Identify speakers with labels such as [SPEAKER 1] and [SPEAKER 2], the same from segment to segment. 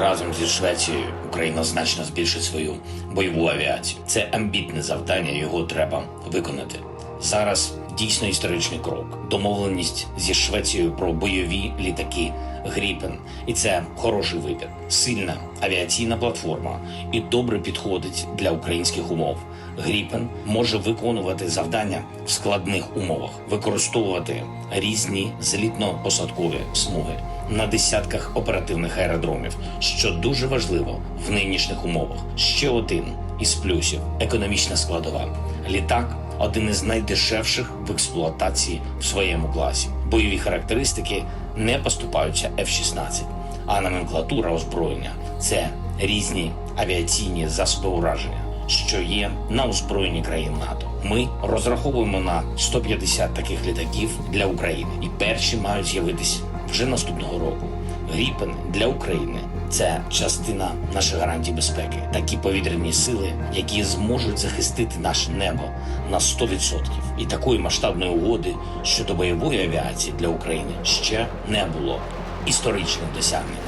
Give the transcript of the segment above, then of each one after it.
[SPEAKER 1] Разом зі Швецією Україна значно збільшить свою бойову авіацію. Це амбітне завдання, його треба виконати. Зараз дійсно історичний крок. Домовленість зі Швецією про бойові літаки Гріпен. І це хороший вибір. Сильна авіаційна платформа і добре підходить для українських умов. Гріпен може виконувати завдання в складних умовах, використовувати різні злітно-посадкові смуги на десятках оперативних аеродромів, що дуже важливо в нинішніх умовах. Ще один із плюсів економічна складова. Літак один із найдешевших в експлуатації в своєму класі. Бойові характеристики не поступаються F-16, а номенклатура озброєння це різні авіаційні засоби ураження, що є на озброєнні країн НАТО. Ми розраховуємо на 150 таких літаків для України, і перші мають з'явитись вже наступного року. Гріпен для України це частина наших гарантій безпеки, такі повітряні сили, які зможуть захистити наше небо на 100%. І такої масштабної угоди щодо бойової авіації для України ще не було історичним досягненням.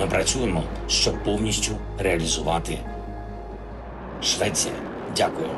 [SPEAKER 1] Ми працюємо, щоб повністю реалізувати Швеція. Дякую.